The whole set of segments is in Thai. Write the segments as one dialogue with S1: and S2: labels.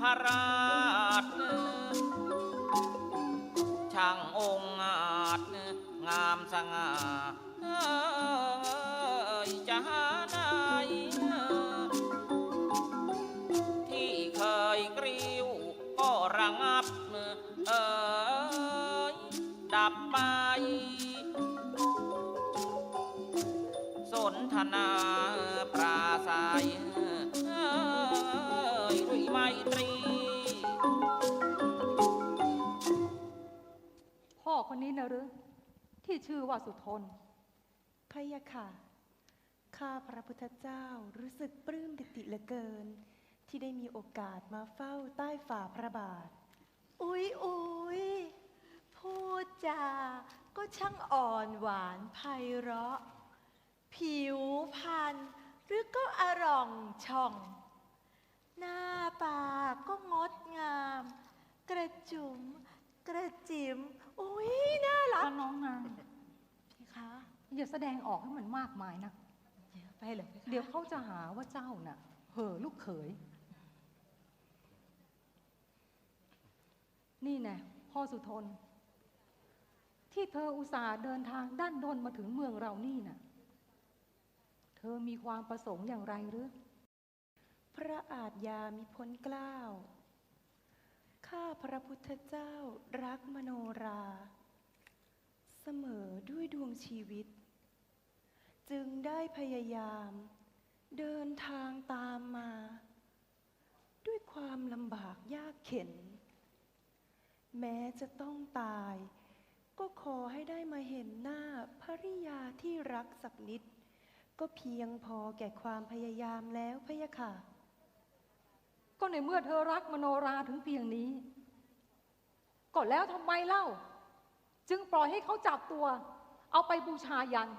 S1: พ
S2: ระราชช่างองค์อาจงามสง่าจะหาไหนที่เคยกริ้วก็ระงับเอ่ยดับไป สนทนา
S3: คนนี้นะหรือ ที่ชื่อว่าสุทน
S4: พะยะค่ะ ข้าพระพุทธเจ้ารู้สึกปลื้มปิติเหลือเกิน ที่ได้มีโอกาสมาเฝ้าใต้ฝ่าพระบาท อุ๊ยอุ๊ยพูดจาก็ช่างอ่อนหวานไพเราะ ผิวพรรณหรือก็อร่องช่อง หน้าปากก็งดงาม กระจุมกระจิม อุ๊ยน่ารัก
S3: ถ้าน้องนาง
S4: พี่คะ
S3: อย่าแสดงออกให้มันมากมายนะ
S4: เยอะไปเหรอพี่คะ
S3: เดี๋ยวเขาจะหาว่าเจ้าน่ะเห่อลูกเขย นี่แน่พ่อสุทน ที่เธออุตส่าห์เดินทางด้านดนมาถึงเมืองเรานี่น่ะ เธอมีความประสงค์อย่างไรหรือ
S4: พระอาจยามิพ้นเกล้าว ข้าพระพุทธเจ้ารักมโนรา เสมอด้วยดวงชีวิต จึงได้พยายาม เดินทางตามมา ด้วยความลำบากยากเข็น แม้จะต้องตาย ก็ขอให้ได้มาเห็นหน้าภริยาที่รักสักนิด ก็เพียงพอแก่ความพยายามแล้วพะยะค่ะ
S3: ก็ในเมื่อเธอรักมโนราถึงเพียงนี้ ก็แล้วทำไมเล่า จึงปล่อยให้เขาจับตัว เอาไปบูชายัน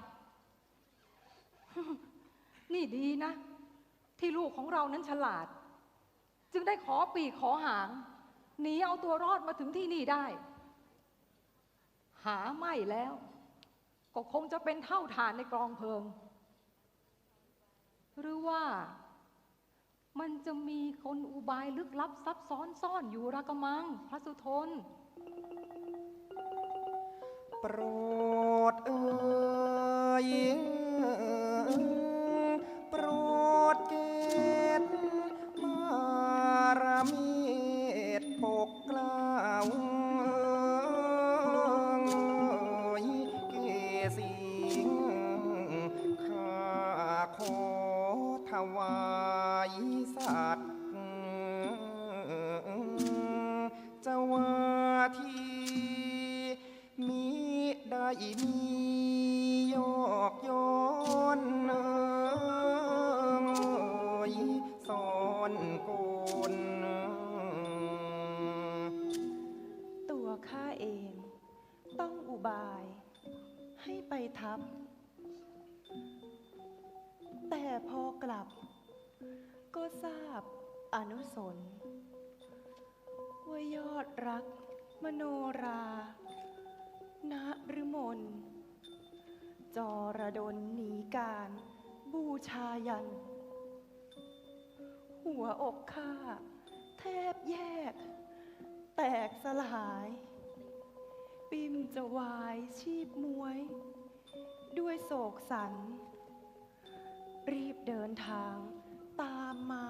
S3: นี่ดีนะ ที่ลูกของเรานั้นฉลาด จึงได้ขอปีขอหางหนีเอาตัวรอดมาถึงที่นี่ได้ หาไม่แล้ว ก็คงจะเป็นเท่าฐานในกองเพลิง หรือว่า มันจะมีคนอุบายลึกลับซับซ้อนซ่อนอยู่ระกมัง พระสุทน
S1: โปรดเอ่ยโปรดเกตมารมีดปกกล้าวเอ่ยเกสิงข้าขอถวา มน
S4: จระดนหนีการบูชายัน หัวอกข้าแทบแยก แตกสลาย ปิมจะวายชีพมวย ด้วยโศกสัน รีบเดินทางตามมา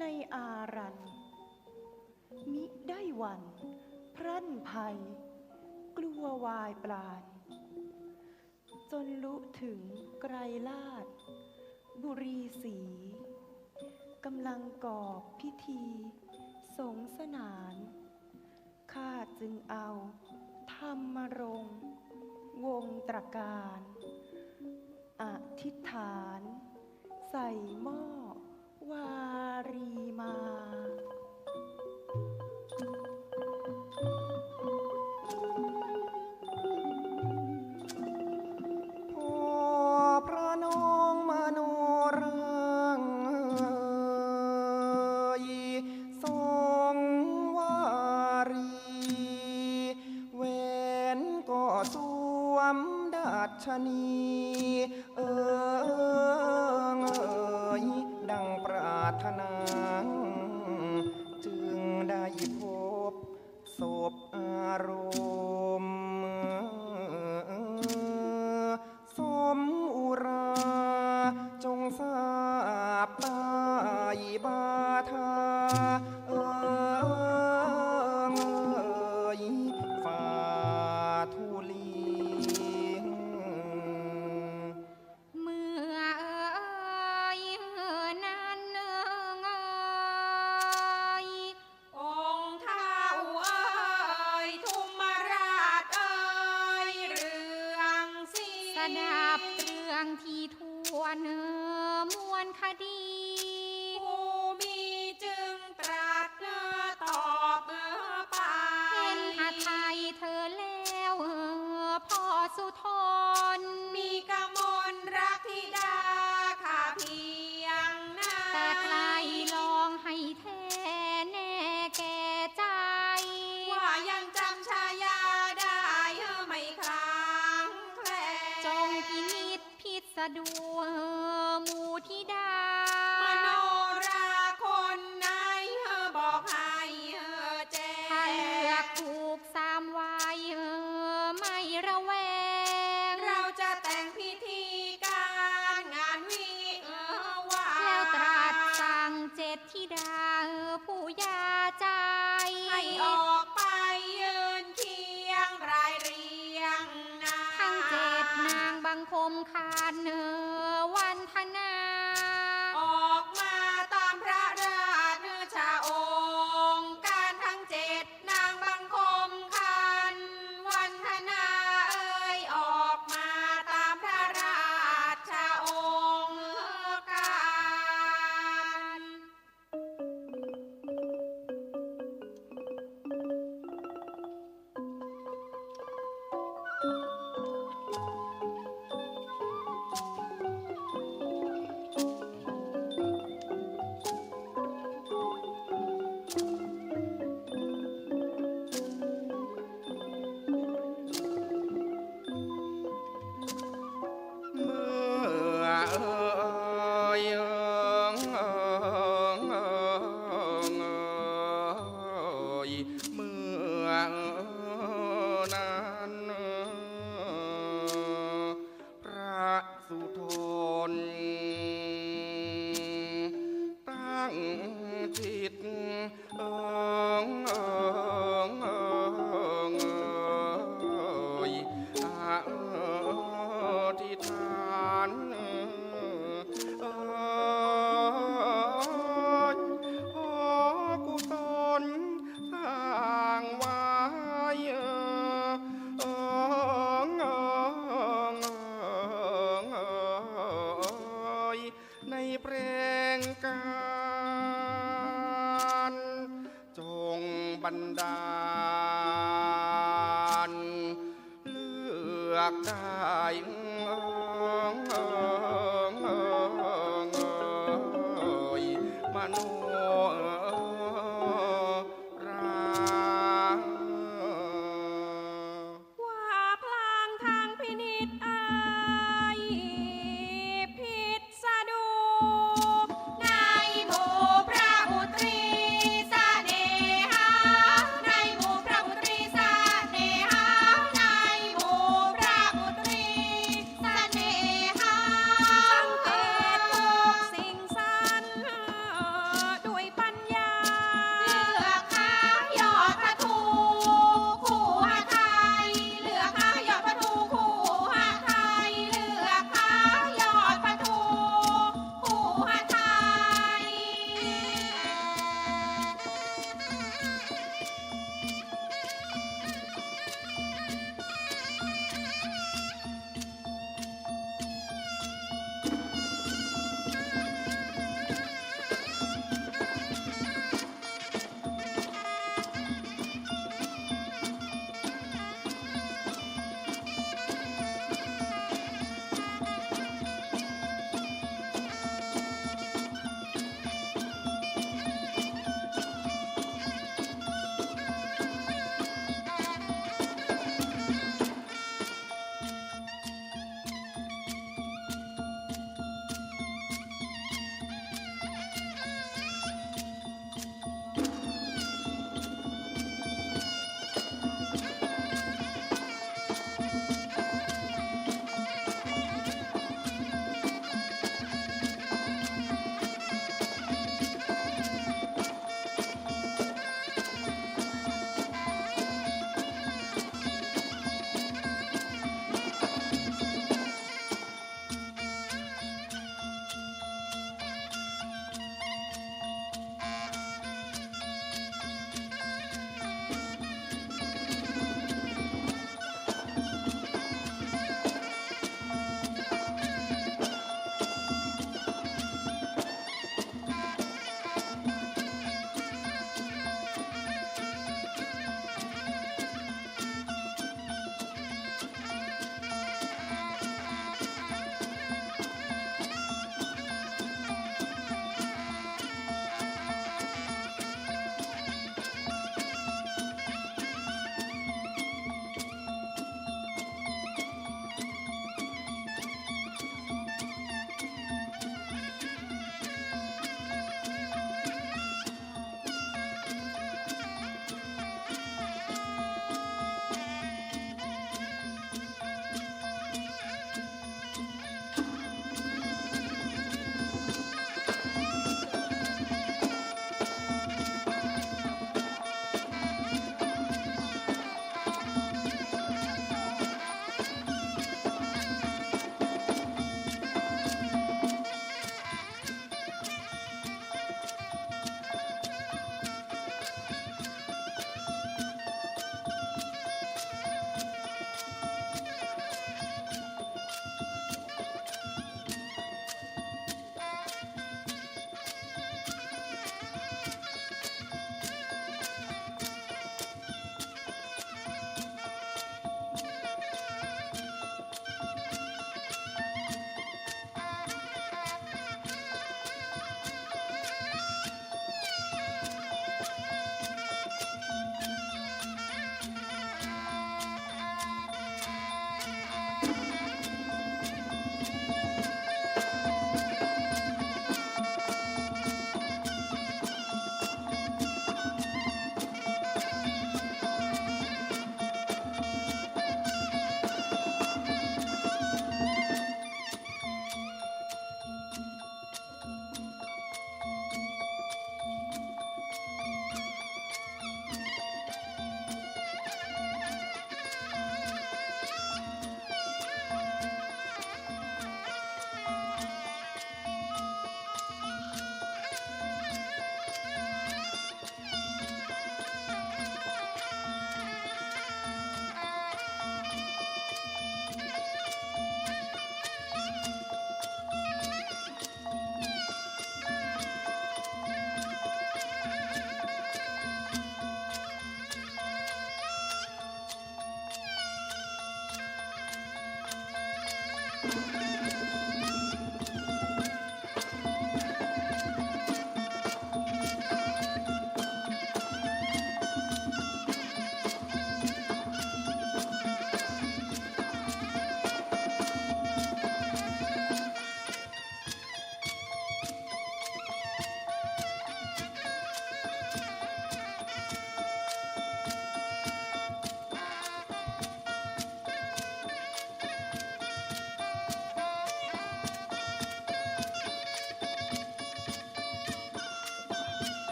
S4: ในอารันมิได้วันพรั่นภัย กลัววายปราด จนลุถึงไกรลาด บุรีสีกำลังกอบพิธี สงสนาน ข้าจึงเอาธรรมรงวงตรการ อธิษฐาน ใส่หม้อวารีมา
S1: นีเอิงเอ่ยดังปรารถนา จึงได้พบศพอารมณ์า
S5: ผู้
S6: ยาใจ
S5: ให้ออ
S6: กไป
S5: ยืนเคียงรายเรียงนา
S6: ทั้งเจ็ดนางบังคมคานเนื
S5: อวันธนา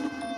S5: Thank you.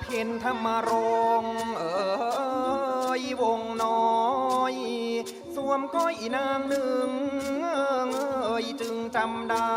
S1: เพ็นธรรมร
S5: งเอ่ย
S1: วงน้อยสวมก้อยนางหนึ่งเอ่ยจึงจำได้